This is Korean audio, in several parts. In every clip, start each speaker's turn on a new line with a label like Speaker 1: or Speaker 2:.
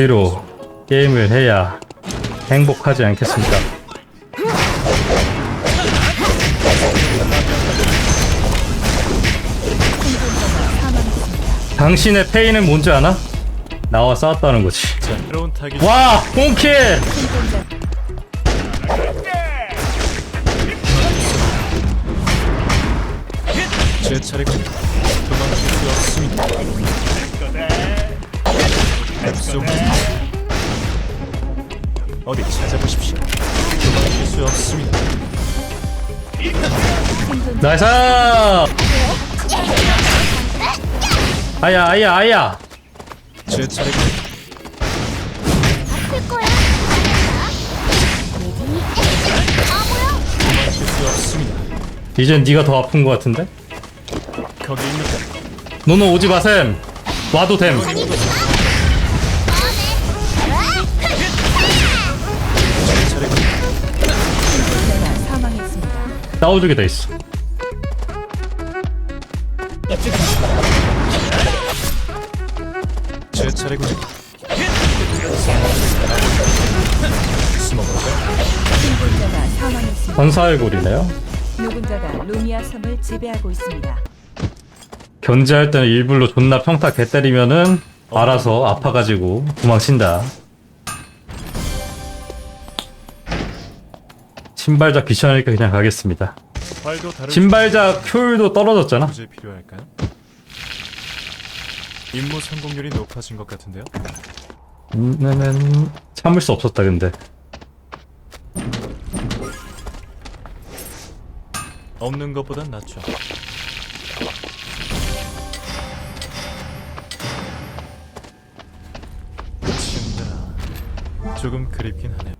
Speaker 1: 우리로 게임을 해야 행복하지 않겠습니까? 당신의 페인은 뭔지 아나? 나와 싸웠다는 거지. 와! 홈킬!
Speaker 2: 제 차례가 도망칠 수 없습니다. 어디 찾아보십시오. 도망칠 수 없습니다.
Speaker 1: 나이스! 아야, 아야, 아야!
Speaker 2: 제 차례가 도망칠 수 없습니다.
Speaker 1: 이젠 네가 더 아픈 것 같은데?
Speaker 2: 거기입니까?
Speaker 1: 너는 오지 마셈! 와도 됨!
Speaker 2: 제
Speaker 1: 싸워주게 돼 있어.
Speaker 2: 제 차례군요.
Speaker 3: 사망했습니다.
Speaker 1: 전사의 골이네요.
Speaker 3: 누군가가 루미아 섬을 지배하고 있습니다.
Speaker 1: 견제할 때는 일부러 존나 평타 개 때리면은 알아서 아파가지고 도망친다. 신발작 귀찮으니까 그냥 가겠습니다. 신발작 효율도 떨어졌잖아.
Speaker 2: 필요할까요? 임무 성공률이 높아진 것 같은데요?
Speaker 1: 음, 참을 수 없었다 근데.
Speaker 2: 없는 것보단 낫죠. 조금 그립긴 하네요.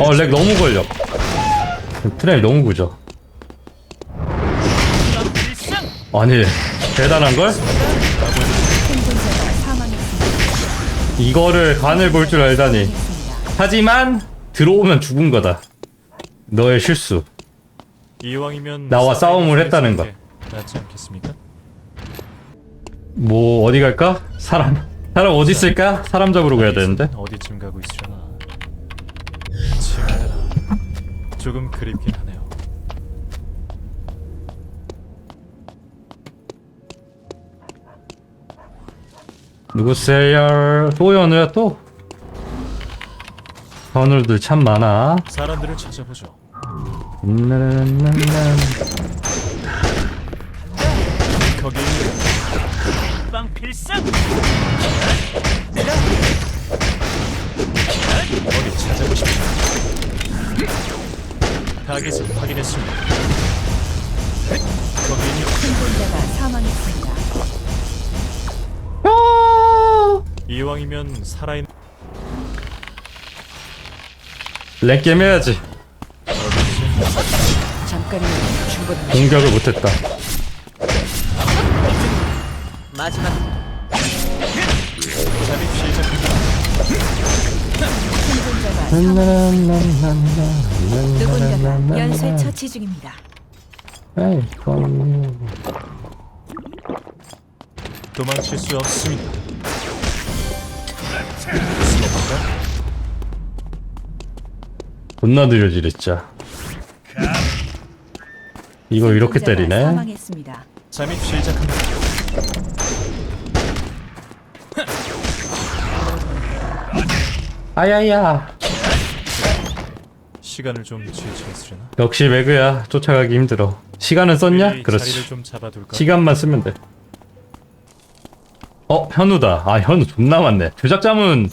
Speaker 1: 어, 렉 너무 걸려. 트레일 너무 구져. 아니, 대단한 걸?
Speaker 3: 생존자가 사망했습니다.
Speaker 1: 이거를 간을 볼 줄 알다니. 하지만 들어오면 죽은 거다. 너의 실수.
Speaker 2: 이왕이면
Speaker 1: 나와 싸움을 했다는 거.
Speaker 2: 낫지 않겠습니까?
Speaker 1: 뭐 어디 갈까? 사람 사람 어디 있을까? 사람 잡으러 가야 되는데.
Speaker 2: 어디쯤 가고 있으려나? 조금 그립긴 하네요.
Speaker 1: 누구세요? 또 연우야 또? 연우들 참 많아.
Speaker 2: 사람들을 찾아보죠.
Speaker 1: 음,
Speaker 2: 거기 빵 필상. 이왕이면 살아있는
Speaker 1: 렉게임 해야지.
Speaker 3: 잠깐이면 충분합니다.
Speaker 1: 공격을 못했다.
Speaker 3: 마지막
Speaker 2: 잠입 시작합니다.
Speaker 3: 생존자가 누군가가 연쇄 처치 중입니다.
Speaker 1: 에이, 그건
Speaker 2: 도망칠 수 없습니다.
Speaker 1: 존나 느려지래 진짜. 이거 이렇게 때리네.
Speaker 3: 사망했습니다.
Speaker 2: 잠입 시작합니다.
Speaker 1: 아야야.
Speaker 2: 시간을 좀 지체했으려나?
Speaker 1: 역시 매그야 쫓아가기 힘들어. 시간은 썼냐? 그렇지.
Speaker 2: 좀 잡아둘까?
Speaker 1: 시간만 쓰면 돼. 어, 현우다. 아, 현우 존나 많네. 조작자문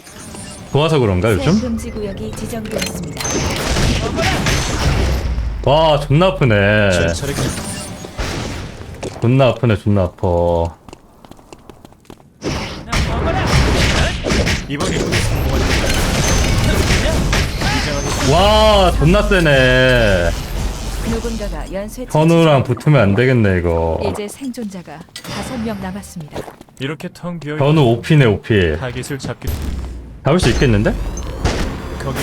Speaker 1: 좋아서 그런가,
Speaker 3: 새
Speaker 1: 요즘?
Speaker 3: 금지 구역이 지정되었습니다.
Speaker 1: 와, 존나 아프네. 존나 아프네, 존나 아파.
Speaker 2: 이번에.
Speaker 1: 와, 존나 세네.
Speaker 3: 누군가가 연쇄 처치
Speaker 1: 현우랑. 붙으면 안 되겠네, 이거.
Speaker 3: 이제 생존자가 다섯 명 남았습니다.
Speaker 2: 이렇게 텅 비어
Speaker 1: 현우 오피네, 오피.
Speaker 2: 타깃을 잡기
Speaker 1: 잡을 수 있겠는데?
Speaker 2: 거기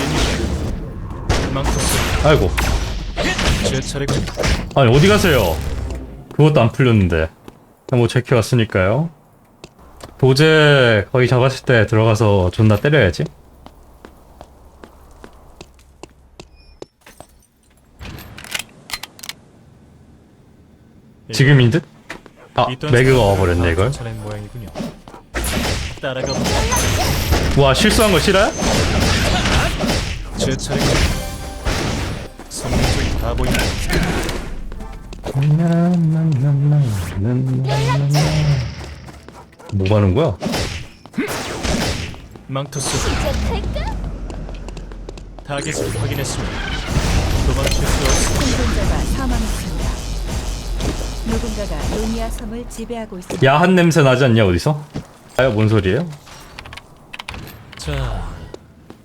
Speaker 1: 아이고.
Speaker 2: 제 차례가
Speaker 1: 아니, 어디 가세요? 그것도 안 풀렸는데. 뭐, 제키 왔으니까요. 도제 거의 잡았을 때 들어가서 존나 때려야지. 지금인 듯? 아, 매그가 와버렸네, 이걸.
Speaker 2: 따라가.
Speaker 1: 와, 실수한 거 싫어요?
Speaker 2: 제 차례가 성공적이 다 보인다.
Speaker 1: 뭐 하는 거야?
Speaker 2: 망토스. 타겟을 확인했습니다. 도망칠 수.
Speaker 3: 생존자가 사망했습니다. 누군가가 루미아 섬을 지배하고 있습니다.
Speaker 1: 야한 냄새 나지 않냐, 어디서? 아유, 뭔 소리예요?
Speaker 2: 자,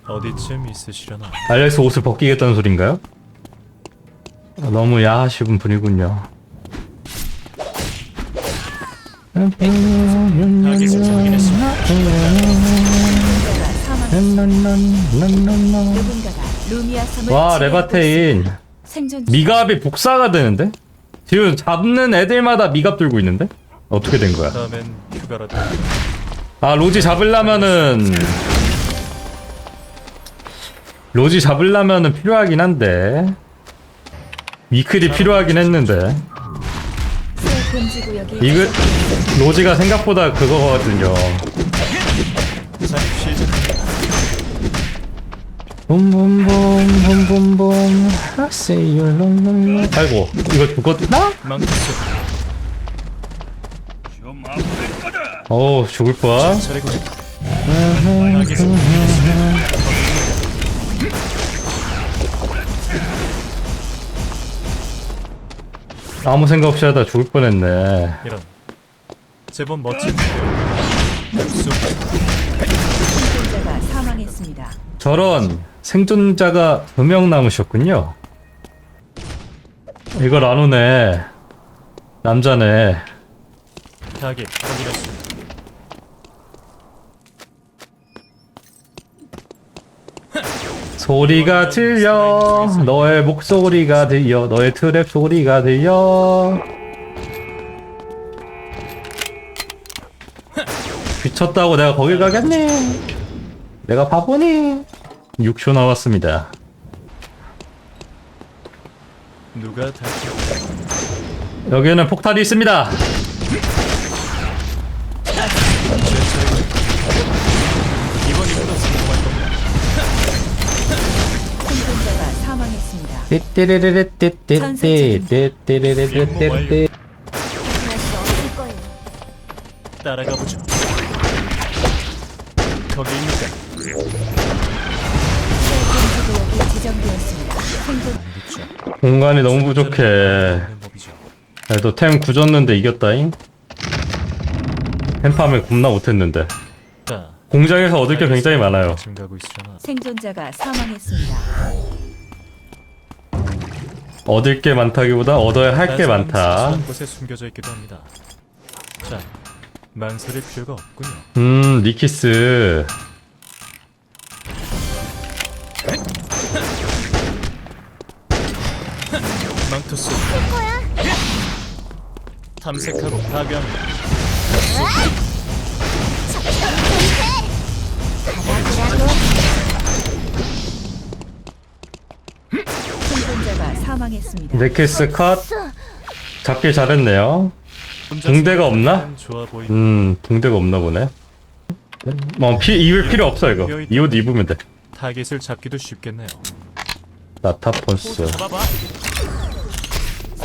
Speaker 2: 어디쯤 있으시려나?
Speaker 1: 알렉스 옷을 벗기겠다는 소린가요? 아, 너무 야하신 분이군요.
Speaker 2: 타겟을 확인했습니다.
Speaker 3: 누군가가 사망했습니다. 누군가가 루미아 섬을
Speaker 1: 와,
Speaker 3: 지배하고
Speaker 1: 레바테인. 미갑이 복사가 되는데? 지금 잡는 애들마다 미갑 들고 있는데? 어떻게 된 거야?
Speaker 2: 다음엔.
Speaker 1: 아 로지 잡으려면은 로지 잡으려면은 필요하긴 한데 위클이 필요하긴 했는데
Speaker 3: 새 금지 구역이
Speaker 1: 이거 로지가 생각보다 그거거든요 봄봄봄 봄봄봄 long long long 아이고 이거 죽었나? 어우 죽을 뻔. 아무 생각 없이 하다 죽을 뻔했네
Speaker 2: 이런. 제법 멋진.
Speaker 1: 저런 생존자가 두 명 남으셨군요. 이걸 안 오네. 남자네.
Speaker 2: 타겟 확인했습니다.
Speaker 1: 소리가 들려. 너의 목소리가 들려. 너의 트랩 소리가 들려. 미쳤다고 내가 거길 가겠니? 내가 바보니? 6초 나왔습니다.
Speaker 2: 누가 다시
Speaker 1: 여기에는 폭탄이 있습니다.
Speaker 2: 이번 이후로 성공할 겁니다.
Speaker 3: 생존자가 사망했습니다.
Speaker 1: 띠띠리리띠띠띠띠띠리리띠띠
Speaker 3: 할수 없을 거예요.
Speaker 2: 따라가 보죠. 거기입니까?
Speaker 3: 구역이 지정되었습니다. 생존.
Speaker 1: 공간이 너무 부족해.
Speaker 2: 법이죠.
Speaker 1: 그래도 템 굳었는데 이겼다잉. 템팜을 겁나 못했는데.
Speaker 2: 자,
Speaker 1: 공장에서 얻을 게 굉장히 많아요.
Speaker 2: 지금 가고 있으려나?
Speaker 3: 생존자가 사망했습니다.
Speaker 1: 얻을 게 많다기보다 얻어야 할게 많다.
Speaker 2: 한 곳에 숨겨져 있기도 합니다. 자, 망설일 필요가 없군요.
Speaker 1: 음.
Speaker 2: 망토스. 탐색하고 파괴합니다.
Speaker 3: 생존자가 사망했습니다.
Speaker 1: 니키스 컷. 잡길 잘했네요. 붕대가 없나?
Speaker 2: 좋아
Speaker 1: 음, 붕대가 없나 보네. 뭐, 피, 입을 필요 없어, 이거. 이 옷 입으면 돼.
Speaker 2: 타겟을 잡기도 쉽겠네요.
Speaker 1: 나타폰스.
Speaker 2: 잡아봐,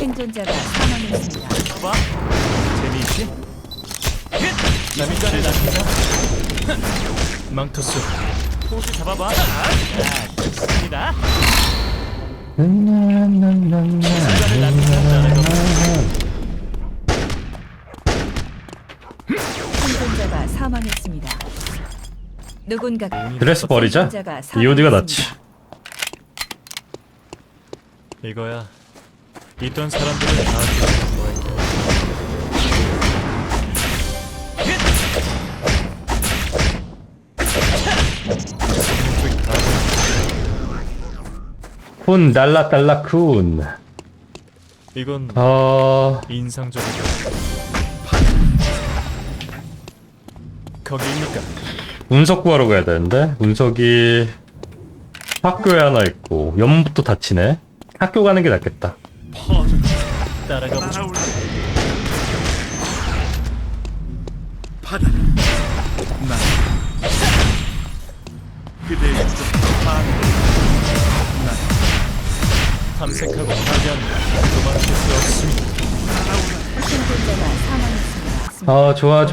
Speaker 3: 생존자가 사망했습니다.
Speaker 2: 잡아. 재미있지? 남인간을 남기자. 망토스. 포스 잡아봐. 아, 좋습니다.
Speaker 3: 생존자가 사망했습니다. 누군가
Speaker 1: 드레스 버리자.
Speaker 3: 생존자가
Speaker 1: EOD가 낫지.
Speaker 3: 사망했습니다.
Speaker 2: 이거야. 있던 사람들은 다 죽은 다
Speaker 1: 쿤, 달라, 달라, 쿤.
Speaker 2: 이건
Speaker 1: 어,
Speaker 2: 인상적이다. 거기입니까?
Speaker 1: 운석 구하러 가야 되는데 운석이 학교에 하나 있고 연못도 다치네 학교 가는 게 낫겠다
Speaker 2: 따라가 보죠.
Speaker 4: 바다 나 그대의
Speaker 2: 탐색하고 파괴합니다. 도망칠 수 없습니다.
Speaker 1: 아 좋아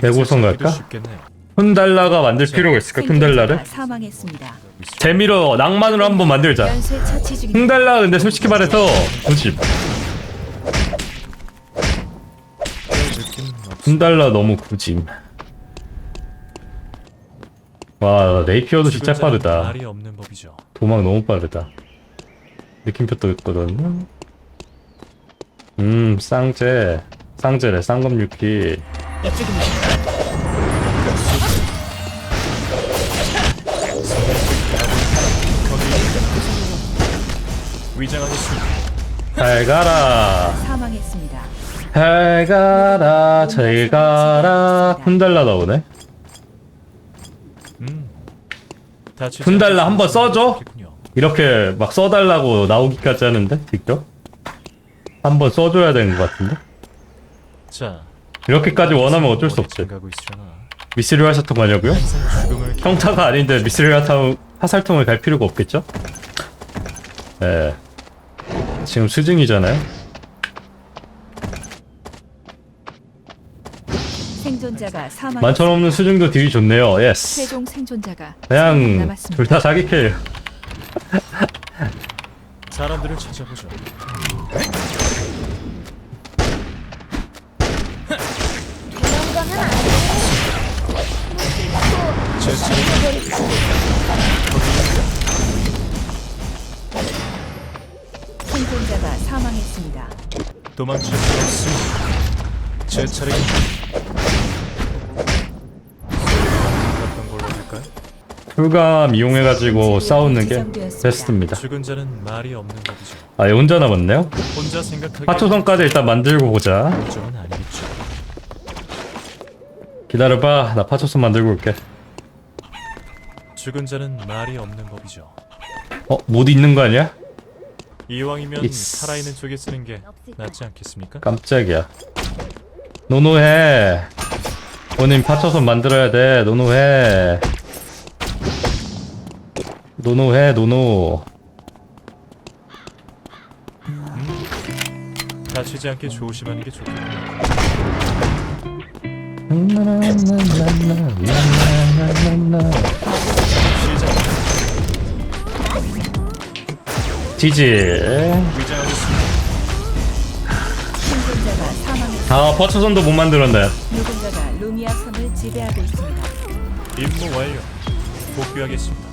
Speaker 1: 대구성
Speaker 2: 잡기도
Speaker 1: 갈까?
Speaker 2: 쉽겠네요.
Speaker 1: 훈달라가 만들 필요가 있을까 훈달라를?
Speaker 3: 생존자가 사망했습니다.
Speaker 1: 재미로 낭만으로 한번 만들자
Speaker 3: 연쇄 처치 중입니다.
Speaker 1: 훈달라 근데 솔직히 말해서 굳이
Speaker 2: 느낌 없.
Speaker 1: 훈달라 너무 굳임 와 네이피어도 진짜 빠르다
Speaker 2: 말이 없는 법이죠.
Speaker 1: 도망 너무 빠르다. 느낌표 도 있거든. 음, 쌍재. 쌍재래, 쌍검육기.
Speaker 2: 위장하겠습니다.
Speaker 1: 잘 가라.
Speaker 3: 사망했습니다.
Speaker 1: 잘 가라. 잘 가라. 훈달라 나오네.
Speaker 2: 음.
Speaker 1: 훈달라 한번 써줘? 이렇게 막 써달라고 나오기까지 하는데, 직접? 한번 써줘야 되는 것 같은데?
Speaker 2: 자,
Speaker 1: 이렇게,까지 원하면 어쩔 수 없지.
Speaker 2: 가고 있으려나.
Speaker 1: 미스리 화살통 가냐고요?
Speaker 2: 항상 죽음을
Speaker 1: 평타가 아닌데 미스리 화살- 화살통을 갈 필요가 없겠죠? 예. 지금 수중이잖아요?
Speaker 3: 생존자가 사망.
Speaker 1: 만천 없는 수중도 딜이 좋네요. 예스.
Speaker 3: 최종 생존자가
Speaker 1: 그냥
Speaker 3: 남았습니다.
Speaker 1: 둘다 자기 킬.
Speaker 2: 사람들을 찾아보죠.
Speaker 3: 생존자가 사망했습니다.
Speaker 2: 도망칠 수 없습니다. 제 차례입니다. 어떤 걸로 할까요?
Speaker 1: 풀감 이용해가지고 싸우는 게 베스트입니다.
Speaker 2: 죽은 자는 말이 없는 법이죠.
Speaker 1: 아, 얘 혼자 남았네요?
Speaker 2: 혼자 생각하기
Speaker 1: 파초선까지 일단 만들고 보자.
Speaker 2: 정은 아니겠죠.
Speaker 1: 기다려봐. 나 파초선 만들고 올게.
Speaker 2: 죽은 자는 말이 없는 법이죠.
Speaker 1: 어, 못 있는 거 아니야?
Speaker 2: 이왕이면
Speaker 1: It's-
Speaker 2: 살아있는 쪽에 쓰는 게 낫지 않겠습니까?
Speaker 1: 깜짝이야. 노노해. 본인 파초선 만들어야 돼. 노노해. 노노해, 노노.
Speaker 2: 다치지 않게 조심하는 게 좋겠군요.
Speaker 3: 사망했습니다.
Speaker 1: 아, 파초선도 못 만들었네.
Speaker 3: 누군가가 루미아 섬을 지배하고 있습니다.
Speaker 2: 임무 완료. 복귀하겠습니다.